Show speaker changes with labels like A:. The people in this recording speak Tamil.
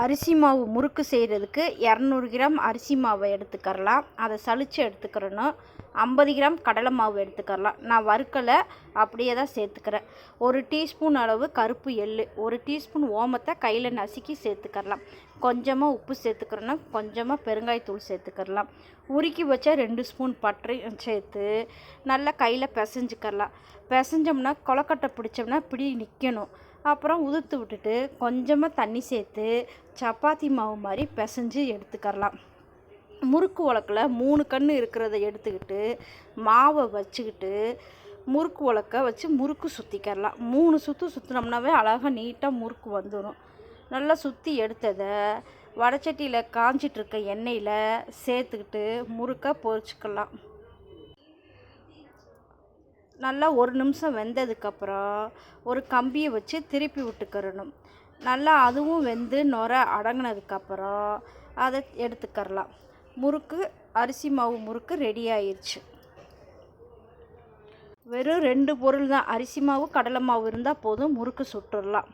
A: அரிசி மாவு முறுக்கு செய்கிறதுக்கு இரநூறு கிராம் அரிசி மாவை எடுத்துக்கரலாம் அதை சளிச்சு எடுத்துக்கிறணும். ஐம்பது கிராம் கடலை மாவு எடுத்துக்கரலாம் நான் வறுக்கலை அப்படியே தான் சேர்த்துக்கிறேன். ஒரு டீஸ்பூன் அளவு கருப்பு எள் ஒரு டீஸ்பூன் ஓமத்தை கையில் நசுக்கி சேர்த்துக்கரலாம் கொஞ்சமாக உப்பு சேர்த்துக்கிறணும். கொஞ்சமாக பெருங்காயத்தூள் சேர்த்துக்கரலாம் உருக்கி வச்சா ரெண்டு ஸ்பூன் பட்டரையும் சேர்த்து நல்லா கையில் பிசைஞ்சுக்கரலாம் பிசைஞ்சோம்னா கொலக்கட்டை பிடிச்சோம்னா பிடி நிற்கணும் அப்புறம் உதிர்த்து விட்டுட்டு கொஞ்சமாக தண்ணி சேர்த்து சப்பாத்தி மாவு மாதிரி பிசைஞ்சு எடுத்துக்கரலாம் முறுக்கு உலக்கில் மூணு கன்று இருக்கிறத எடுத்துக்கிட்டு மாவை வச்சுக்கிட்டு முறுக்கு உலக்க வச்சு முறுக்கு சுற்றிக்கரலாம் மூணு சுற்று சுற்றினோம்னாவே அழகாக நீட்டாக முறுக்கு வந்துடும் நல்லா சுற்றி எடுத்ததை வடச்சட்டியில் காஞ்சிட்ருக்க எண்ணெயில் சேர்த்துக்கிட்டு முறுக்கை பொரிச்சுக்கலாம். நல்லா ஒரு நிமிஷம் வெந்ததுக்கப்புறம் ஒரு கம்பியை வச்சு திருப்பி விட்டுக்கிறணும். நல்லா அதுவும் வெந்து நுர அடங்கினதுக்கப்புறம் அதை எடுத்துக்கரலாம் முறுக்கு அரிசி மாவு முறுக்கு ரெடி ஆயிடுச்சு வெறும் ரெண்டு பொருள் தான். அரிசி மாவு கடலை மாவு இருந்தால் போதும். முறுக்கு சுட்டுடலாம்